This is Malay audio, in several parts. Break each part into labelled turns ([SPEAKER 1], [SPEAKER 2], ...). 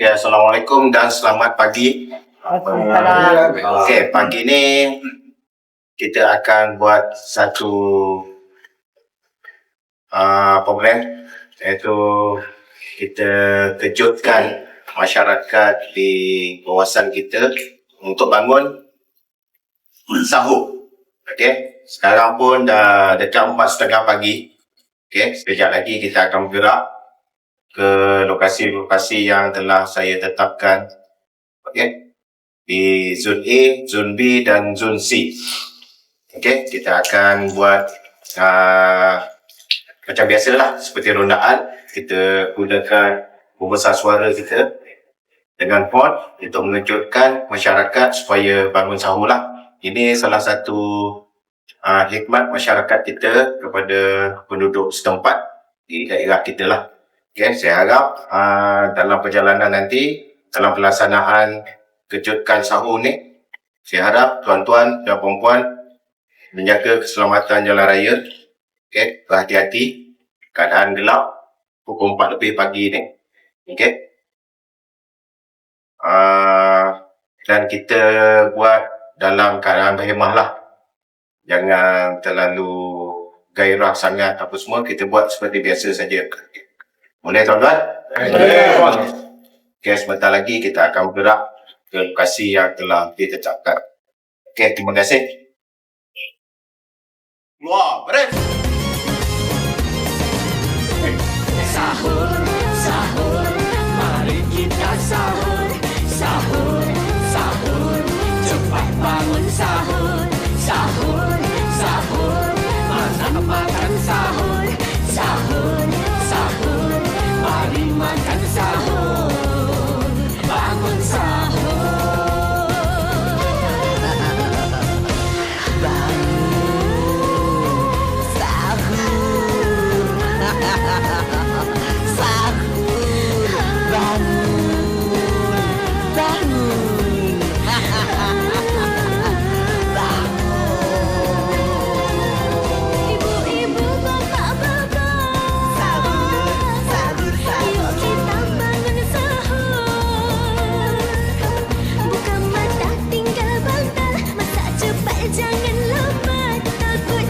[SPEAKER 1] Okey, Assalamualaikum dan selamat pagi.
[SPEAKER 2] Waalaikumsalam.
[SPEAKER 1] Okey, pagi ni kita akan buat satu uh, program iaitu kita kejutkan masyarakat di kawasan kita untuk bangun sahur. Okey, sekarang pun dah dekat 4.30 pagi. Okey, sekejap lagi kita akan bergerak ke lokasi-lokasi yang telah saya tetapkan. Okey, di zon A, zon B dan zon C. Okey, kita akan buat uh, macam biasalah seperti rondaan kita gunakan pembesar suara kita dengan font untuk mengejutkan masyarakat supaya bangun sahur lah. Ini salah satu uh, hikmat masyarakat kita kepada penduduk setempat di daerah kita lah. Okay, saya harap uh, dalam perjalanan nanti dalam pelaksanaan kejutkan sahur ni saya harap tuan-tuan dan puan-puan menjaga keselamatan jalan raya. Okay, berhati-hati. Keadaan gelap pukul 4 lebih pagi ni. Okay. uh, dan kita buat dalam keadaan berhemah lah. Jangan terlalu gairah sangat apa semua kita buat seperti biasa saja boleh tuan-tuan?
[SPEAKER 2] Boleh.
[SPEAKER 1] Okay, sebentar lagi kita akan bergerak ke lokasi yang telah ditetapkan. Okey, terima kasih. Keluar, beres.
[SPEAKER 3] Sahur,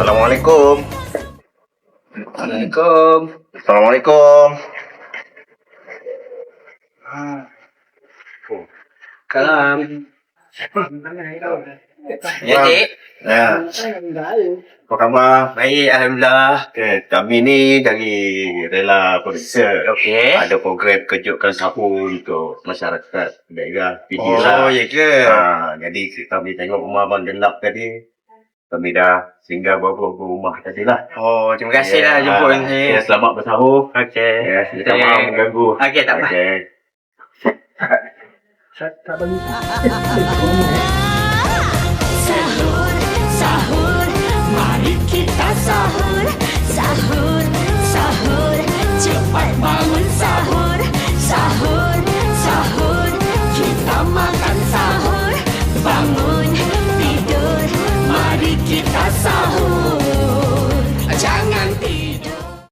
[SPEAKER 1] Assalamualaikum.
[SPEAKER 2] Assalamualaikum.
[SPEAKER 1] Assalamualaikum.
[SPEAKER 2] Salam.
[SPEAKER 1] Ya, Cik. Ya. Apa khabar?
[SPEAKER 2] Baik, Alhamdulillah.
[SPEAKER 1] Okay, kami ni dari Rela Producer.
[SPEAKER 2] Okey.
[SPEAKER 1] Ada program kejutkan sahur untuk masyarakat daerah
[SPEAKER 2] Oh, ya ke?
[SPEAKER 1] Ha, jadi kita kami tengok rumah Abang Gelap tadi. Kami dah singgah beberapa rumah tadi lah.
[SPEAKER 2] Oh, terima kasih lah
[SPEAKER 1] Ya,
[SPEAKER 2] jumpa
[SPEAKER 1] ah,
[SPEAKER 2] ni.
[SPEAKER 1] ya, selamat bersahur.
[SPEAKER 2] Okey.
[SPEAKER 1] Ya, minta maaf mengganggu.
[SPEAKER 2] Okey, tak apa.
[SPEAKER 1] Okey.
[SPEAKER 4] Sahur